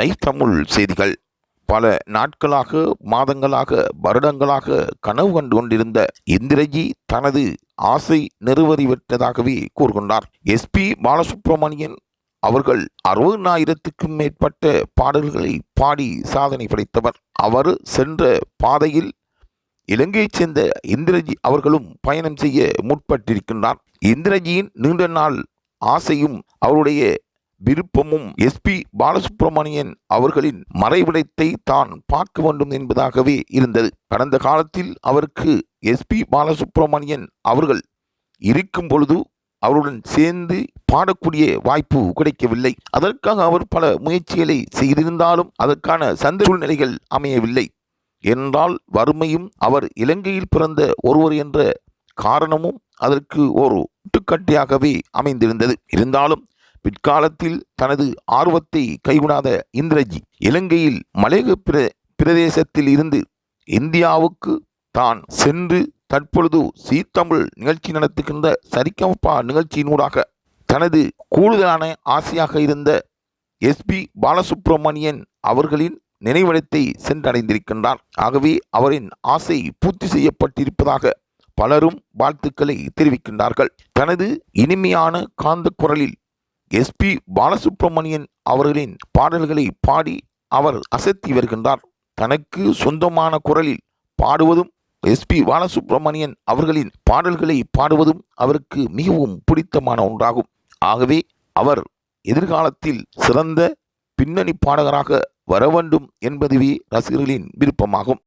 Live Tamil செய்திகள் பல நாட்களாக மாதங்களாக வருடங்களாக கனவு கண்டு கொண்டிருந்த இந்திரஜி தனது ஆசை நிறுவறிவிட்டதாகவே கூறுகின்றார். எஸ்பி பாலசுப்ரமணியன் அவர்கள் அறுபதாயிரத்துக்கும் மேற்பட்ட பாடல்களை பாடி சாதனை படைத்தவர். அவர் சென்ற பாதையில் இலங்கையைச் சேர்ந்த இந்திரஜி அவர்களும் பயணம் செய்ய முற்பட்டிருக்கின்றார். இந்திரஜியின் நீண்ட நாள் ஆசையும் அவருடைய விருப்பமும் எஸ்பி பாலசுப்ரமணியன் அவர்களின் மறைவிடத்தை தான் பார்க்க வேண்டும் என்பதாகவே இருந்தது. கடந்த காலத்தில் அவருக்கு எஸ்பி பாலசுப்ரமணியன் அவர்கள் இருக்கும் பொழுது அவருடன் சேர்ந்து பாடக்கூடிய வாய்ப்பு கிடைக்கவில்லை. அதற்காக அவர் பல முயற்சிகளை செய்திருந்தாலும் அதற்கான சந்த சூழ்நிலைகள் அமையவில்லை. என்றால் வறுமையும் அவர் இலங்கையில் பிறந்த ஒருவர் என்ற காரணமும் அதற்கு ஒரு முட்டுக்கட்டையாகவே அமைந்திருந்தது. இருந்தாலும் பிற்காலத்தில் தனது ஆர்வத்தை கைவிடாத இந்திரஜி இலங்கையில் மலையக பிர பிரதேசத்தில் இருந்து இந்தியாவுக்கு தான் சென்று தற்பொழுது சீத்தமிழ் நிகழ்ச்சி நடத்துகின்ற சரிகமப்பா நிகழ்ச்சியினூடாக தனது கூடுதலான ஆசையாக இருந்த எஸ்பி பாலசுப்ரமணியன் அவர்களின் நினைவிடத்தை சென்றடைந்திருக்கின்றார். ஆகவே அவரின் ஆசை பூர்த்தி செய்யப்பட்டிருப்பதாக பலரும் வாழ்த்துக்களை தெரிவிக்கின்றார்கள். தனது இனிமையான காந்த குரலில் எஸ்பி பாலசுப்ரமணியன் அவர்களின் பாடல்களை பாடி அவர் அசத்தி வருகின்றார். தனக்கு சொந்தமான குரலில் பாடுவதும் எஸ்பி பாலசுப்ரமணியன் அவர்களின் பாடல்களை பாடுவதும் அவருக்கு மிகவும் பிடித்தமான ஒன்றாகும். ஆகவே அவர் எதிர்காலத்தில் சிறந்த பின்னணி பாடகராக வர வேண்டும் என்பதுவே ரசிகர்களின் விருப்பமாகும்.